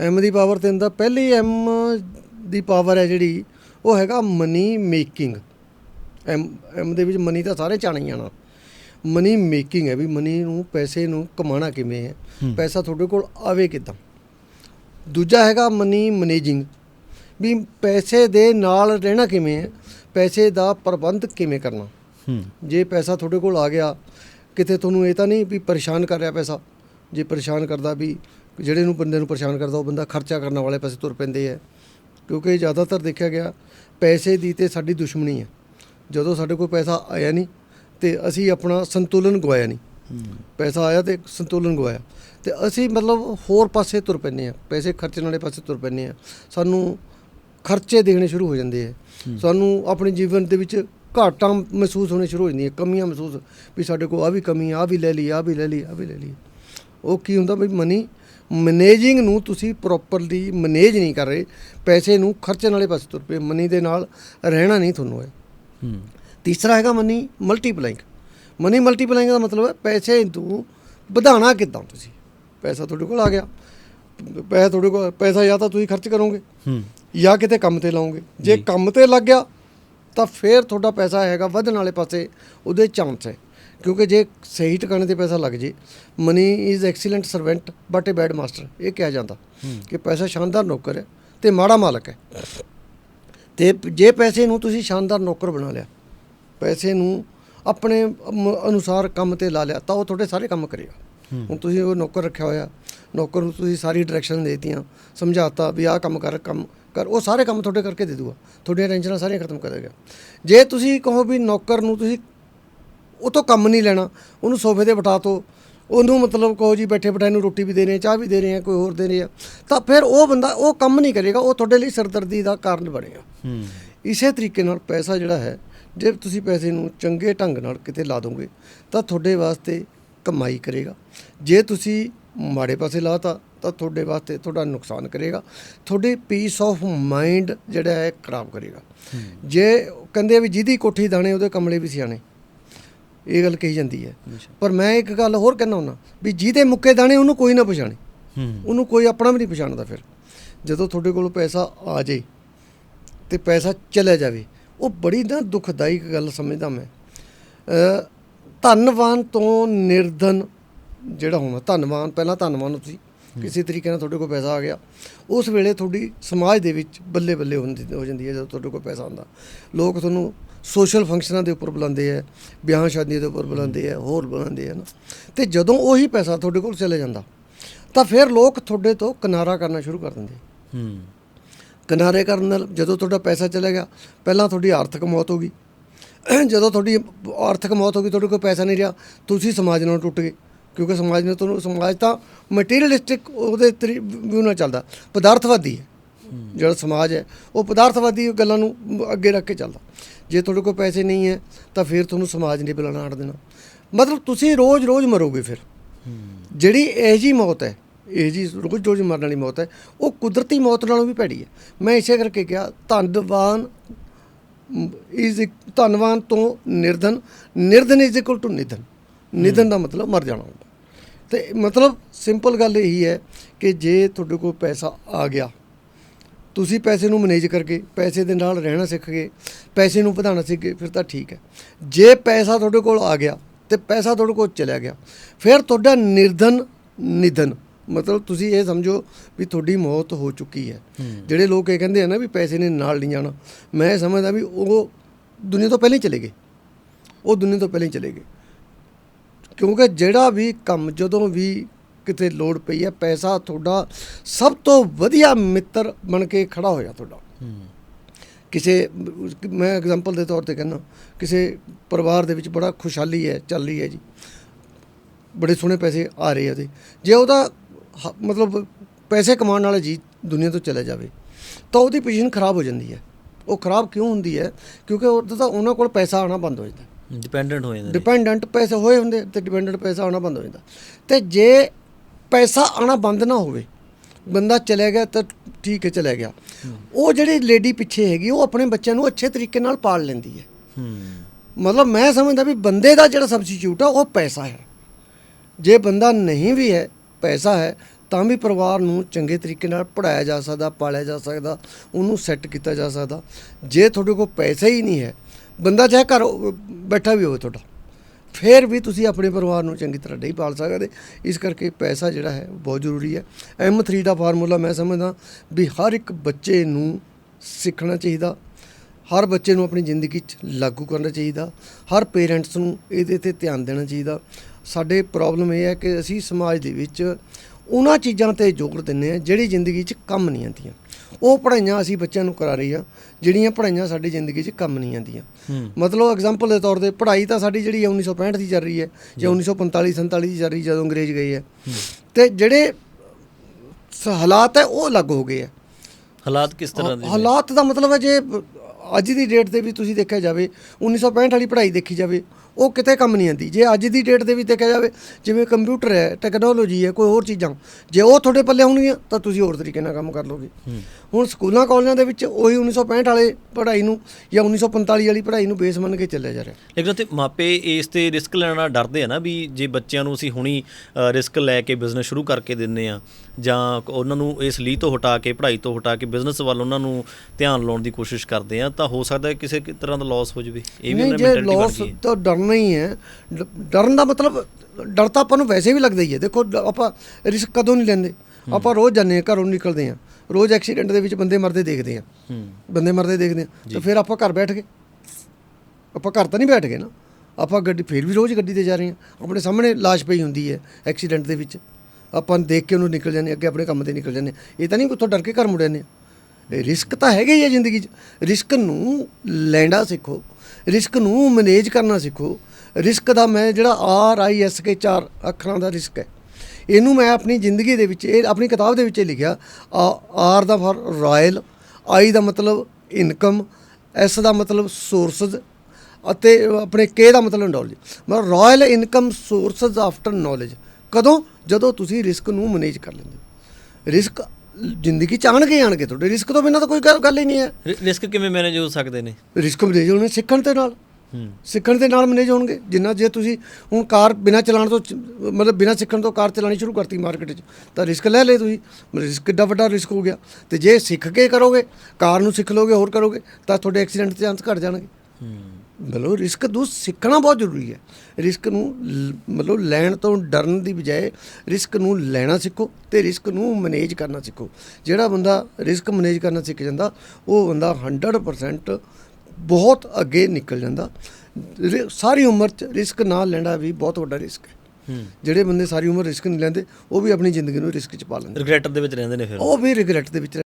M ਦੀ power ਤਿੰਨ ਦਾ ਪਹਿਲੀ M ਦੀ power ਹੈ ਜਿਹੜੀ ਉਹ ਹੈਗਾ ਮਨੀ ਮੇਕਿੰਗ ਐਮ ਐਮ ਦੇ ਵਿੱਚ ਮਨੀ ਤਾਂ ਸਾਰੇ ਚਾਣੇ ਹੀ ਆਣਾ ਮਨੀ ਮੇਕਿੰਗ ਹੈ ਵੀ ਮਨੀ ਨੂੰ ਪੈਸੇ ਨੂੰ ਕਮਾਉਣਾ ਕਿਵੇਂ ਹੈ ਪੈਸਾ ਤੁਹਾਡੇ ਕੋਲ ਆਵੇ ਕਿਦਾਂ। ਦੂਜਾ ਹੈਗਾ ਮਨੀ ਮੈਨੇਜਿੰਗ ਵੀ ਪੈਸੇ ਦੇ ਨਾਲ ਰਹਿਣਾ ਕਿਵੇਂ ਹੈ ਪੈਸੇ ਦਾ ਪ੍ਰਬੰਧ ਕਿਵੇਂ ਕਰਨਾ। ਜੇ ਪੈਸਾ ਤੁਹਾਡੇ ਕੋਲ ਆ ਗਿਆ ਕਿਤੇ ਤੁਹਾਨੂੰ ਇਹ ਤਾਂ ਨਹੀਂ ਵੀ ਪਰੇਸ਼ਾਨ ਕਰ ਰਿਹਾ ਪੈਸਾ ਜੇ ਪਰੇਸ਼ਾਨ ਕਰਦਾ ਵੀ ਜਿਹੜੇ ਨੂੰ ਬੰਦੇ ਨੂੰ ਪਰੇਸ਼ਾਨ ਕਰਦਾ, ਉਹ ਬੰਦਾ ਖਰਚਾ ਕਰਨ ਵਾਲੇ ਪਾਸੇ ਤੁਰ ਪੈਂਦੇ ਹੈ ਕਿਉਂਕਿ ਜ਼ਿਆਦਾਤਰ ਦੇਖਿਆ ਗਿਆ, ਪੈਸੇ ਦੀ ਤੇ ਸਾਡੀ ਦੁਸ਼ਮਣੀ ਹੈ ਜਦੋਂ ਸਾਡੇ ਕੋਲ ਪੈਸਾ ਆਇਆ ਨਹੀਂ, ਤੇ ਅਸੀਂ ਆਪਣਾ ਸੰਤੁਲਨ ਗਵਾਇਆ ਨਹੀਂ। ਪੈਸਾ ਆਇਆ ਤੇ ਸੰਤੁਲਨ ਗਵਾਇਆ ਤੇ ਅਸੀਂ ਮਤਲਬ ਹੋਰ ਪਾਸੇ ਤੁਰ ਪੈਂਦੇ ਆ, ਪੈਸੇ ਖਰਚਣ ਵਾਲੇ ਪਾਸੇ ਤੁਰ ਪੈਂਦੇ ਆ। ਸਾਨੂੰ ਖਰਚੇ ਦੇਖਣੇ ਸ਼ੁਰੂ ਹੋ ਜਾਂਦੇ ਆ। ਸਾਨੂੰ ਆਪਣੇ ਜੀਵਨ ਦੇ ਵਿੱਚ ਘਾਟਾਂ ਮਹਿਸੂਸ ਹੋਣੇ ਸ਼ੁਰੂ ਹੋ ਜਾਂਦੀਆਂ, ਕਮੀਆਂ ਮਹਿਸੂਸ, ਵੀ ਸਾਡੇ ਕੋਲ ਆ ਵੀ ਕਮੀ ਆ ਵੀ ਲੈ ਲਈ ਆ ਵੀ ਲੈ ਲਈ ਆ ਵੀ ਲੈ ਲਈ। ਉਹ ਕੀ ਹੁੰਦਾ ਬਈ ਮਨੀ ਮੈਨੇਜਿੰਗ ਨੂੰ ਤੁਸੀਂ ਪ੍ਰੋਪਰਲੀ ਮੈਨੇਜ ਨਹੀਂ ਕਰ ਰਹੇ ਪੈਸੇ ਨੂੰ ਖਰਚਣ ਵਾਲੇ ਪਾਸੇ ਤੁਰ ਪਏ ਮਨੀ ਦੇ ਨਾਲ ਰਹਿਣਾ ਨਹੀਂ ਤੁਹਾਨੂੰ ਹੈ। ਹੂੰ। ਤੀਸਰਾ ਹੈਗਾ ਮਨੀ ਮਲਟੀਪਲਾਈਂਗ ਮਨੀ ਮਲਟੀਪਲਾਈਂਗ ਦਾ ਮਤਲਬ ਹੈ ਪੈਸੇ ਨੂੰ ਵਧਾਉਣਾ ਕਿੱਦਾਂ ਤੁਸੀਂ? ਪੈਸਾ ਤੁਹਾਡੇ ਕੋਲ ਆ ਗਿਆ। ਪੈਸਾ ਤੁਹਾਡੇ ਕੋਲ ਪੈਸਾ ਜਾਂ ਤਾਂ ਤੁਸੀਂ ਖਰਚ ਕਰੋਗੇ ਹੂੰ। ਜਾਂ ਕਿਤੇ ਕੰਮ ਤੇ ਲਾਓਗੇ। ਜੀ। ਕੰਮ ਤੇ ਲੱਗ ਗਿਆ ਤਾਂ ਫਿਰ ਤੁਹਾਡਾ ਪੈਸਾ ਹੈਗਾ ਵਧਣ ਵਾਲੇ ਪਾਸੇ ਉਹਦੇ ਚਾਂਸ ਹੈ। ਕਿਉਂਕਿ ਜੇ ਸਹੀ ਟਿਕਾਣੇ ਤੇ ਪੈਸਾ ਲੱਗ ਜੇ money is excellent servant but a bad master ਇਹ ਕਿਹਾ ਜਾਂਦਾ ਕਿ ਪੈਸਾ ਸ਼ਾਨਦਾਰ ਨੌਕਰ ਹੈ ਤੇ ਮਾੜਾ ਮਾਲਕ ਹੈ। ਤੇ ਜੇ ਪੈਸੇ ਨੂੰ ਤੁਸੀਂ ਸ਼ਾਨਦਾਰ ਨੌਕਰ ਬਣਾ ਲਿਆ ਪੈਸੇ ਨੂੰ ਆਪਣੇ ਅਨੁਸਾਰ ਕੰਮ ਤੇ ਲਾ ਲਿਆ ਤਾਂ ਉਹ ਤੁਹਾਡੇ ਸਾਰੇ ਕੰਮ ਕਰੇਗਾ। ਹੁਣ ਤੁਸੀਂ ਉਹ ਨੌਕਰ ਰੱਖਿਆ ਹੋਇਆ ਨੌਕਰ ਨੂੰ ਤੁਸੀਂ ਸਾਰੀ ਡਾਇਰੈਕਸ਼ਨ ਦੇਤੀਆਂ ਸਮਝਾਤਾ ਵੀ ਆਹ ਕੰਮ ਕਰ ਕੰਮ ਕਰ ਉਹ ਸਾਰੇ ਕੰਮ ਤੁਹਾਡੇ ਕਰਕੇ ਦੇ ਦੂਗਾ। ਤੁਹਾਡੀਆਂ ਟੈਨਸ਼ਨਾਂ ਸਾਰੀਆਂ ਖਤਮ ਕਰ ਦੇਗਾ। ਜੇ ਤੁਸੀਂ ਕਹੋ ਵੀ ਨੌਕਰ ਨੂੰ ਤੁਸੀਂ ਉਹ ਤੋਂ ਕੰਮ ਨਹੀਂ ਲੈਣਾ। ਉਹਨੂੰ ਸੋਫੇ ਤੇ ਬਿਠਾ ਤੋ ਉਹਨੂੰ ਮਤਲਬ ਕਹੋ ਜੀ ਬੈਠੇ ਬਿਠਾਏ ਨੂੰ ਰੋਟੀ ਵੀ ਦੇ ਰਹੇ ਆ ਚਾਹ ਵੀ ਦੇ ਰਹੇ ਆ ਕੋਈ ਹੋਰ ਦੇ ਰਹੇ ਆ ਤਾਂ ਫਿਰ ਉਹ ਬੰਦਾ ਉਹ ਕੰਮ ਨਹੀਂ ਕਰੇਗਾ ਉਹ ਤੁਹਾਡੇ ਲਈ ਸਿਰਦਰਦੀ ਦਾ ਕਾਰਨ ਬਣੇਗਾ ਹੂੰ। ਇਸੇ ਤਰੀਕੇ ਨਾਲ ਪੈਸਾ ਜਿਹੜਾ ਹੈ ਜੇ ਤੁਸੀਂ ਪੈਸੇ ਨੂੰ ਚੰਗੇ ਢੰਗ ਨਾਲ ਕਿਤੇ ਲਾ ਦੋਗੇ ਤਾਂ ਤੁਹਾਡੇ ਵਾਸਤੇ ਕਮਾਈ ਕਰੇਗਾ। ਜੇ ਤੁਸੀਂ ਮਾੜੇ ਪਾਸੇ ਲਾਤਾ ਤਾਂ ਤੁਹਾਡੇ ਵਾਸਤੇ ਤੁਹਾਡਾ ਨੁਕਸਾਨ ਕਰੇਗਾ। ਤੁਹਾਡੀ ਪੀਸ ਆਫ ਮਾਈਂਡ ਜਿਹੜਾ ਹੈ ਖਰਾਬ ਕਰੇਗਾ। ਜੇ ਕਹਿੰਦੇ ਆ ਵੀ ਜਿਹਦੀ ਕੋਠੀ ਦਾਣੇ ਉਹਦੇ ਕਮਲੇ ਵੀ ਸਿਆਣੇ। ਇਹ ਗੱਲ ਕਹੀ ਜਾਂਦੀ ਹੈ। ਪਰ ਮੈਂ ਇੱਕ ਗੱਲ ਹੋਰ ਕਹਿਣਾ ਹੁੰਦਾ ਵੀ ਜਿਹਦੇ ਮੁੱਕੇ ਦਾਣੇ ਉਹਨੂੰ ਕੋਈ ਨਾ ਪਛਾਣੇ। ਉਹਨੂੰ ਕੋਈ ਆਪਣਾ ਵੀ ਨਹੀਂ ਪਛਾਣਦਾ ਫਿਰ। ਜਦੋਂ ਤੁਹਾਡੇ ਕੋਲ ਪੈਸਾ ਆ ਜੇ ਤੇ ਪੈਸਾ ਚਲੇ ਜਾਵੇ ਉਹ ਬੜੀ ਨਾ ਦੁਖਦਾਇਕ ਗੱਲ ਸਮਝਦਾ ਮੈਂ। ਧੰਨਵਾਨ ਤੋਂ ਨਿਰਧਨ ਜਿਹੜਾ ਹੋਣਾ ਧੰਨਵਾਨ ਪਹਿਲਾਂ ਧੰਨਵਾਨ ਹੋ ਤੁਸੀਂ ਕਿਸੇ ਤਰੀਕੇ ਨਾਲ ਤੁਹਾਡੇ ਕੋਲ ਪੈਸਾ ਆ ਗਿਆ। ਉਸ ਵੇਲੇ ਤੁਹਾਡੀ ਸਮਾਜ ਦੇ ਵਿੱਚ ਬੱਲੇ ਬੱਲੇ ਹੁੰਦੀ ਹੋ ਜਾਂਦੀ ਹੈ ਜਦੋਂ ਤੁਹਾਡੇ ਕੋਲ ਪੈਸਾ ਆਉਂਦਾ। ਲੋਕ ਤੁਹਾਨੂੰ ਸੋਸ਼ਲ ਫੰਕਸ਼ਨਾਂ ਦੇ ਉੱਪਰ ਬੁਲਾਉਂਦੇ ਆ ਵਿਆਹ ਸ਼ਾਦੀਆਂ ਦੇ ਉੱਪਰ ਬੁਲਾਉਂਦੇ ਆ ਹੋਰ ਬੁਲਾਉਂਦੇ ਆ ਨਾ। ਤੇ ਜਦੋਂ ਉਹੀ ਪੈਸਾ ਤੁਹਾਡੇ ਕੋਲ ਚਲੇ ਜਾਂਦਾ ਤਾਂ ਫਿਰ ਲੋਕ ਤੁਹਾਡੇ ਤੋਂ ਕਿਨਾਰਾ ਕਰਨਾ ਸ਼ੁਰੂ ਕਰ ਦਿੰਦੇ। ਹੂੰ। ਕਿਨਾਰੇ ਕਰਨ ਨਾਲ ਜਦੋਂ ਤੁਹਾਡਾ ਪੈਸਾ ਚਲਾ ਗਿਆ ਪਹਿਲਾਂ ਤੁਹਾਡੀ ਆਰਥਿਕ ਮੌਤ ਹੋ ਗਈ। ਜਦੋਂ ਤੁਹਾਡੀ ਆਰਥਿਕ ਮੌਤ ਹੋ ਗਈ ਤੁਹਾਡੇ ਕੋਲ ਪੈਸਾ ਨਹੀਂ ਰਿਹਾ ਤੁਸੀਂ ਸਮਾਜ ਨਾਲ ਟੁੱਟ ਗਏ। ਕਿਉਂਕਿ ਸਮਾਜ ਨੇ ਤੁਹਾਨੂੰ ਸਮਾਜ ਤਾਂ ਮਟੀਰੀਅਲਿਸਟਿਕ ਉਹਦੇ ਵਿਊ ਨਾਲ ਚੱਲਦਾ ਪਦਾਰਥਵਾਦੀ ਹੈ। ਜਿਹੜਾ ਸਮਾਜ ਹੈ, ਉਹ ਪਦਾਰਥਵਾਦੀ ਗੱਲਾਂ ਨੂੰ ਅੱਗੇ ਰੱਖ ਕੇ ਚੱਲਦਾ। ਜੇ ਤੁਹਾਡੇ ਕੋਲ ਪੈਸੇ ਨਹੀਂ ਹੈ, ਤਾਂ ਫਿਰ ਤੁਹਾਨੂੰ ਸਮਾਜ ਨਹੀਂ ਬੁਲਾਣਾ ਹਟ ਦੇਣਾ। ਮਤਲਬ ਤੁਸੀਂ ਰੋਜ਼-ਰੋਜ਼ ਮਰੋਗੇ ਫਿਰ। ਜਿਹੜੀ ਇਹ ਜੀ ਮੌਤ ਹੈ, ਇਹ ਜੀ ਰੋਜ਼ ਰੋਜ਼ ਮਰਨ ਵਾਲੀ ਮੌਤ ਹੈ, ਉਹ ਕੁਦਰਤੀ ਮੌਤ ਨਾਲੋਂ ਵੀ ਭੈੜੀ ਹੈ। ਮੈਂ ਇਸੇ ਕਰਕੇ ਕਿਹਾ, ਧੰਨਵਾਨ ਇਜ਼ ਧੰਨਵਾਨ ਤੋਂ ਨਿਰਧਨ ਨਿਰਧਨ ਇਜ਼ ਇਕੁਅਲ ਟੂ ਨਿਧਨ। ਨਿਧਨ ਦਾ ਮਤਲਬ ਮਰ ਜਾਣਾ ਹੁੰਦਾ। ਤੇ ਮਤਲਬ ਸਿੰਪਲ ਗੱਲ ਇਹੀ ਹੈ ਕਿ ਜੇ ਤੁਹਾਡੇ ਕੋਲ ਪੈਸਾ ਆ ਗਿਆ ਤੁਸੀਂ ਪੈਸੇ ਨੂੰ ਮੈਨੇਜ ਕਰਕੇ ਪੈਸੇ ਦੇ ਨਾਲ ਰਹਿਣਾ ਸਿੱਖ ਗਏ ਪੈਸੇ ਨੂੰ ਵਧਾਉਣਾ ਸਿੱਖ ਗਏ ਫਿਰ ਤਾਂ ਠੀਕ ਹੈ। ਜੇ ਪੈਸਾ ਤੁਹਾਡੇ ਕੋਲ ਆ ਗਿਆ ਤੇ ਪੈਸਾ ਤੁਹਾਡੇ ਕੋਲ ਚਲਿਆ ਗਿਆ ਫਿਰ ਤੁਹਾਡਾ ਨਿਰਧਨ ਨਿਧਨ ਮਤਲਬ ਤੁਸੀਂ ਇਹ ਸਮਝੋ ਵੀ ਤੁਹਾਡੀ ਮੌਤ ਹੋ ਚੁੱਕੀ ਹੈ। ਜਿਹੜੇ ਲੋਕ ਇਹ ਕਹਿੰਦੇ ਆ ਨਾ ਵੀ ਪੈਸੇ ਨੇ ਨਾਲ ਨਹੀਂ ਜਾਣਾ ਮੈਂ ਸਮਝਦਾ ਵੀ ਉਹ ਦੁਨੀਆ ਤੋਂ ਪਹਿਲਾਂ ਹੀ ਚਲੇ ਗਏ। ਉਹ ਦੁਨੀਆ ਤੋਂ ਪਹਿਲਾਂ ਹੀ ਚਲੇ ਗਏ। ਕਿਉਂਕਿ ਜਿਹੜਾ ਵੀ ਕੰਮ ਜਦੋਂ ਵੀ ਕਿਤੇ ਲੋੜ ਪਈ ਹੈ ਪੈਸਾ ਤੁਹਾਡਾ ਸਭ ਤੋਂ ਵਧੀਆ ਮਿੱਤਰ ਬਣ ਕੇ ਖੜਾ ਹੋਇਆ ਤੁਹਾਡਾ। ਕਿਸੇ ਮੈਂ ਐਗਜ਼ਾਮਪਲ ਦੇ ਤੌਰ ਤੇ ਕਹਿੰਦਾ ਕਿਸੇ ਪਰਿਵਾਰ ਦੇ ਵਿੱਚ ਬੜਾ ਖੁਸ਼ਹਾਲੀ ਹੈ ਚੱਲ ਰਹੀ ਹੈ ਜੀ। ਬੜੇ ਸੋਹਣੇ ਪੈਸੇ ਆ ਰਹੇ ਆ ਉਹਦੇ। ਜੇ ਉਹਦਾ ਮਤਲਬ ਪੈਸੇ ਕਮਾਉਣ ਵਾਲਾ ਜੀ ਦੁਨੀਆ ਤੋਂ ਚਲਾ ਜਾਵੇ ਤਾਂ ਉਹਦੀ ਪੋਜੀਸ਼ਨ ਖਰਾਬ ਹੋ ਜਾਂਦੀ ਹੈ। ਉਹ ਖਰਾਬ ਕਿਉਂ ਹੁੰਦੀ ਹੈ? ਕਿਉਂਕਿ ਉਹਦਾ ਤਾਂ ਉਹਨਾਂ ਕੋਲ ਪੈਸਾ ਆਉਣਾ ਬੰਦ ਹੋ ਜਾਂਦਾ। ਡਿਪੈਂਡੈਂਟ ਹੋ ਜਾਂਦੇ ਡਿਪੈਂਡੈਂਟ ਪੈਸੇ ਹੋਏ ਹੁੰਦੇ ਤੇ ਡਿਪੈਂਡੈਂਟ ਪੈਸਾ ਆਉਣਾ ਬੰਦ ਹੋ ਜਾਂਦਾ। ਤੇ ਜੇ ਪੈਸਾ ਆਉਣਾ ਬੰਦ ਨਾ ਹੋਵੇ। ਬੰਦਾ ਚਲੇ ਗਿਆ ਤਾਂ ਠੀਕ ਹੈ ਚਲੇ ਗਿਆ। ਉਹ ਜਿਹੜੀ ਲੇਡੀ ਪਿੱਛੇ ਹੈਗੀ ਉਹ ਆਪਣੇ ਬੱਚਿਆਂ ਨੂੰ ਅੱਛੇ ਤਰੀਕੇ ਨਾਲ ਪਾਲ ਲੈਂਦੀ ਹੈ। ਹੂੰ। ਮਤਲਬ ਮੈਂ ਸਮਝਦਾ ਵੀ ਬੰਦੇ ਦਾ ਜਿਹੜਾ ਸਬਸਟੀਟਿਊਟ ਆ ਉਹ ਪੈਸਾ ਹੈ। ਜੇ ਬੰਦਾ ਨਹੀਂ ਵੀ ਹੈ ਪੈਸਾ ਹੈ ਤਾਂ ਵੀ ਪਰਿਵਾਰ ਨੂੰ ਚੰਗੇ ਤਰੀਕੇ ਨਾਲ ਪੜਾਇਆ ਜਾ ਸਕਦਾ ਪਾਲਿਆ ਜਾ ਸਕਦਾ ਉਹਨੂੰ ਸੈੱਟ ਕੀਤਾ ਜਾ ਸਕਦਾ। ਜੇ ਤੁਹਾਡੇ ਕੋਲ ਪੈਸਾ ਹੀ ਨਹੀਂ ਹੈ ਬੰਦਾ ਚਾਹੇ ਘਰ ਬੈਠਾ ਵੀ ਹੋਵੇ ਤੁਹਾਡਾ। ਫਿਰ ਵੀ ਤੁਸੀਂ ਆਪਣੇ ਪਰਿਵਾਰ ਨੂੰ ਚੰਗੀ ਤਰ੍ਹਾਂ ਨਹੀਂ ਪਾਲ ਸਕਦੇ। ਇਸ ਕਰਕੇ ਪੈਸਾ ਜਿਹੜਾ ਹੈ ਬਹੁਤ ਜ਼ਰੂਰੀ ਹੈ। M3 ਦਾ ਫਾਰਮੂਲਾ ਮੈਂ ਸਮਝਦਾ ਵੀ ਹਰ ਇੱਕ ਬੱਚੇ ਨੂੰ ਸਿੱਖਣਾ ਚਾਹੀਦਾ। ਹਰ ਬੱਚੇ ਨੂੰ ਆਪਣੀ ਜ਼ਿੰਦਗੀ 'ਚ ਲਾਗੂ ਕਰਨਾ ਚਾਹੀਦਾ। ਹਰ ਪੇਰੈਂਟਸ ਨੂੰ ਇਹਦੇ ਤੇ ਧਿਆਨ ਦੇਣਾ ਚਾਹੀਦਾ। ਸਾਡੇ ਪ੍ਰੋਬਲਮ ਇਹ ਹੈ ਕਿ ਅਸੀਂ ਸਮਾਜ ਦੇ ਵਿੱਚ ਉਹਨਾਂ ਚੀਜ਼ਾਂ ਤੇ ਜ਼ੋਰ ਦਿੰਦੇ ਆ ਜਿਹੜੀ ਜ਼ਿੰਦਗੀ 'ਚ ਕੰਮ ਨਹੀਂ ਆਉਂਦੀਆਂ। ਉਹ ਪੜ੍ਹਾਈਆਂ ਅਸੀਂ ਬੱਚਿਆਂ ਨੂੰ ਕਰਾ ਰਹੀ ਆ ਜਿਹੜੀਆਂ ਪੜ੍ਹਾਈਆਂ ਸਾਡੀ ਜ਼ਿੰਦਗੀ 'ਚ ਕੰਮ ਨਹੀਂ ਆਉਂਦੀਆਂ। ਮਤਲਬ ਐਗਜ਼ਾਮਪਲ ਦੇ ਤੌਰ ਤੇ ਪੜ੍ਹਾਈ ਤਾਂ ਸਾਡੀ ਜਿਹੜੀ ਹੈ 1965 ਦੀ ਚੱਲ ਰਹੀ ਹੈ ਜਾਂ 1945 47 ਦੀ ਚੱਲ ਰਹੀ ਜਦੋਂ ਅੰਗਰੇਜ਼ ਗਏ ਹੈ। ਤੇ ਜਿਹੜੇ ਹਾਲਾਤ ਹੈ ਉਹ ਅਲੱਗ ਹੋ ਗਏ ਹੈ। ਹਾਲਾਤ ਕਿਸ ਤਰ੍ਹਾਂ ਦੇ? ਹਾਲਾਤ ਦਾ ਮਤਲਬ ਹੈ ਜੇ ਅੱਜ ਦੀ ਡੇਟ ਤੇ ਵੀ ਤੁਸੀਂ ਦੇਖਿਆ ਜਾਵੇ 1965 ਵਾਲੀ ਪੜ੍ਹਾਈ ਦੇਖੀ ਜਾਵੇ ਉਹ ਕਿਤੇ ਕੰਮ ਨਹੀਂ ਆਉਂਦੀ। ਜੇ ਅੱਜ ਦੀ ਡੇਟ ਤੇ ਵੀ ਦੇਖਿਆ ਜਾਵੇ ਜਿਵੇਂ ਕੰਪਿਊਟਰ ਹੈ ਟੈਕਨੋਲੋਜੀ ਹੈ ਕੋਈ ਹੋਰ ਚੀਜ਼ਾਂ ਜੇ ਉਹ ਤੁਹਾਡੇ ਪੱਲੇ ਹੋਣਗੀਆਂ ਤਾਂ ਤੁਸੀਂ ਹੋਰ ਤਰੀਕੇ ਨਾਲ ਕੰਮ ਕਰ ਲੋਗੇ ਹੂੰ। ਹੁਣ ਸਕੂਲਾਂ ਕਾਲਜਾਂ ਦੇ ਵਿੱਚ ਉਹੀ 1965 ਵਾਲੇ ਪੜ੍ਹਾਈ ਨੂੰ ਜਾਂ 1945 ਵਾਲੀ ਪੜ੍ਹਾਈ ਨੂੰ ਬੇਸ ਮੰਨ ਕੇ ਚੱਲਿਆ ਜਾ ਰਿਹਾ। ਲੇਕਿਨ ਉੱਥੇ ਮਾਪੇ ਇਸ ਤੇ ਰਿਸਕ ਲੈਣਾ ਡਰਦੇ ਆ ਨਾ ਵੀ ਜੇ ਬੱਚਿਆਂ ਨੂੰ ਅਸੀਂ ਹੁਣੀ ਰਿਸਕ ਲੈ ਕੇ ਬਿਜ਼ਨਸ ਸ਼ੁਰੂ ਕਰਕੇ ਦਿੰਨੇ ਆ ਜਾਂ ਉਹਨਾਂ ਨੂੰ ਇਸ ਲੀਹ ਤੋਂ ਹਟਾ ਕੇ ਪੜ੍ਹਾਈ ਤੋਂ ਹਟਾ ਕੇ ਬਿਜ਼ਨਸ ਵੱਲ ਉਹਨਾਂ ਨੂੰ ਧਿਆਨ ਲਾਉਣ ਦੀ ਕੋਸ਼ਿਸ਼ ਕਰਦੇ ਆ ਤਾਂ ਹੋ ਸਕਦਾ ਹੈ ਕਿਸੇ ਤਰ੍ਹਾਂ ਦਾ ਲਾਸ ਹੋ ਜਾਵੇ। ਇਹ ਵੀ ਨਹੀਂ ਉਹਨਾਂ ਮੈਂਟੈਲਿਟੀ ਬਣ ਲਾਸ ਗਈ ਹੈ। ਤਾਂ ਡਰਨਾ ਹੀ ਹੈ। ਡਰਨ ਦਾ ਮਤਲਬ ਡਰ ਤਾਂ ਆਪਾਂ ਨੂੰ ਵੈਸੇ ਵੀ ਲੱਗਦਾ ਹੀ ਹੈ। ਦੇਖੋ ਆਪਾਂ ਰਿਸਕ ਕਦੋਂ ਨਹੀਂ ਲੈਂਦੇ। ਆਪਾਂ ਰੋਜ਼ ਜਾਂਦੇ ਹਾਂ ਘਰੋਂ ਨਿਕਲਦੇ ਹਾਂ। ਰੋਜ਼ ਐਕਸੀਡੈਂਟ ਦੇ ਵਿੱਚ ਬੰਦੇ ਮਰਦੇ ਦੇਖਦੇ ਹਾਂ। ਬੰਦੇ ਮਰਦੇ ਦੇਖਦੇ ਹਾਂ। ਤਾਂ ਫਿਰ ਆਪਾਂ ਘਰ ਬੈਠ ਗਏ। ਆਪਾਂ ਘਰ ਤਾਂ ਨਹੀਂ ਬੈਠ ਗਏ ਨਾ। ਆਪਾਂ ਗੱਡੀ ਫਿਰ ਵੀ ਰੋਜ਼ ਗੱਡੀ ਤੇ ਜਾ ਰਹੇ ਹਾਂ। ਆਪਣੇ ਸਾਹਮਣੇ ਲਾਸ਼ ਪਈ ਹੁੰਦੀ ਹੈ ਐਕਸੀਡੈਂਟ ਦੇ ਵਿੱਚ। ਆਪਾਂ ਦੇਖ ਕੇ ਉਹਨੂੰ ਨਿਕਲ ਜਾਂਦੇ ਅੱਗੇ ਆਪਣੇ ਕੰਮ ਤੇ ਨਿਕਲ ਜਾਂਦੇ। ਇਹ ਤਾਂ ਨਹੀਂ ਉੱਥੋਂ ਡਰ ਕੇ ਘਰ ਮੁੜ ਜਾਂਦੇ ਰਿਸਕ ਤਾਂ ਹੈਗਾ ਹੀ ਹੈ ਜ਼ਿੰਦਗੀ 'ਚ। ਰਿਸਕ ਨੂੰ ਲੈਣਾ ਸਿੱਖੋ। ਰਿਸਕ ਨੂੰ ਮੈਨੇਜ ਕਰਨਾ ਸਿੱਖੋ। ਰਿਸਕ ਦਾ ਮੈਂ ਜਿਹੜਾ ਆਰ ਆਈ ਐਸ ਕੇ ਚਾਰ ਅੱਖਰਾਂ ਦਾ ਰਿਸਕ ਹੈ। ਇਹਨੂੰ ਮੈਂ ਆਪਣੀ ਜ਼ਿੰਦਗੀ ਦੇ ਵਿੱਚ, ਇਹ ਆਪਣੀ ਕਿਤਾਬ ਦੇ ਵਿੱਚ ਇਹ ਲਿਖਿਆ ਆਰ ਦਾ ਫਾਰ ਰਾਇਲ, ਆਈ ਦਾ ਮਤਲਬ ਇਨਕਮ, ਐਸ ਦਾ ਮਤਲਬ ਸੋਰਸਸ ਅਤੇ ਆਪਣੇ ਕੇ ਦਾ ਮਤਲਬ ਨੌਲੇਜ ਮਤਲਬ royal income sources after knowledge ਕਦੋਂ? ਜਦੋਂ ਤੁਸੀਂ ਰਿਸਕ ਨੂੰ ਮੈਨੇਜ ਕਰ ਲੈਂਦੇ ਹੋ। ਰਿਸਕ ਜ਼ਿੰਦਗੀ ਚ ਆਣਗੇ ਆਣਗੇ ਤੁਹਾਡੇ ਰਿਸਕ ਤੋਂ ਬਿਨਾਂ ਤਾਂ ਕੋਈ ਗੱਲ ਗੱਲ ਹੀ ਨਹੀਂ ਹੈ। ਰਿਸਕ ਕਿਵੇਂ ਮੈਨੇਜ ਹੋ ਸਕਦੇ ਨੇ? ਰਿਸਕ ਮੈਨੇਜ ਹੋਣੇ ਸਿੱਖਣ ਦੇ ਨਾਲ। ਸਿੱਖਣ ਦੇ ਨਾਲ ਮੈਨੇਜ ਹੋਣਗੇ। ਜਿੰਨਾ ਜੇ ਤੁਸੀਂ ਹੁਣ ਕਾਰ ਬਿਨਾਂ ਚਲਾਉਣ ਤੋਂ ਮਤਲਬ ਬਿਨਾਂ ਸਿੱਖਣ ਤੋਂ ਕਾਰ ਚਲਾਣੀ ਸ਼ੁਰੂ ਕਰਤੀ ਮਾਰਕੀਟ 'ਚ ਤਾਂ ਰਿਸਕ ਲੈ ਲਏ ਤੁਸੀਂ। ਰਿਸਕ ਕਿੱਡਾ ਵੱਡਾ ਰਿਸਕ ਹੋ ਗਿਆ। ਤੇ ਜੇ ਸਿੱਖ ਕੇ ਕਰੋਗੇ ਕਾਰ ਨੂੰ ਸਿੱਖ ਲੋਗੇ ਹੋਰ ਕਰੋਗੇ ਤਾਂ ਤੁਹਾਡੇ ਐਕਸੀਡੈਂਟ ਦੇ ਚਾਂਸ ਘਟ ਜਾਣਗੇ। ਮਤਲਬ ਰਿਸਕ ਦੂ ਸਿੱਖਣਾ ਬਹੁਤ ਜ਼ਰੂਰੀ ਹੈ। ਰਿਸਕ ਨੂੰ ਮਤਲਬ ਲੈਣ ਤੋਂ ਡਰਨ ਦੀ ਬਜਾਏ ਰਿਸਕ ਨੂੰ ਲੈਣਾ ਸਿੱਖੋ ਤੇ ਰਿਸਕ ਨੂੰ ਮੈਨੇਜ ਕਰਨਾ ਸਿੱਖੋ। ਜਿਹੜਾ ਬੰਦਾ ਰਿਸਕ ਮੈਨੇਜ ਕਰਨਾ ਸਿੱਖ ਜਾਂਦਾ ਉਹ ਬੰਦਾ 100% ਬਹੁਤ ਅੱਗੇ ਨਿਕਲ ਜਾਂਦਾ। ਸਾਰੀ ਉਮਰ ਚ ਰਿਸਕ ਨਾ ਲੈਣਾ ਵੀ ਬਹੁਤ ਵੱਡਾ ਰਿਸਕ ਹੂੰ। ਜਿਹੜੇ ਬੰਦੇ ਸਾਰੀ ਉਮਰ ਰਿਸਕ ਨਹੀਂ ਲੈਂਦੇ ਉਹ ਵੀ ਆਪਣੀ ਜ਼ਿੰਦਗੀ ਨੂੰ ਰਿਸਕ ਚ ਪਾ ਲੈਂਦੇ। ਰਿਗਰੈਟ ਦੇ ਵਿੱਚ ਰਹਿੰਦੇ ਨੇ ਫਿਰ। ਉਹ ਵੀ ਰਿਗਰੈਟ ਦੇ ਵਿੱਚ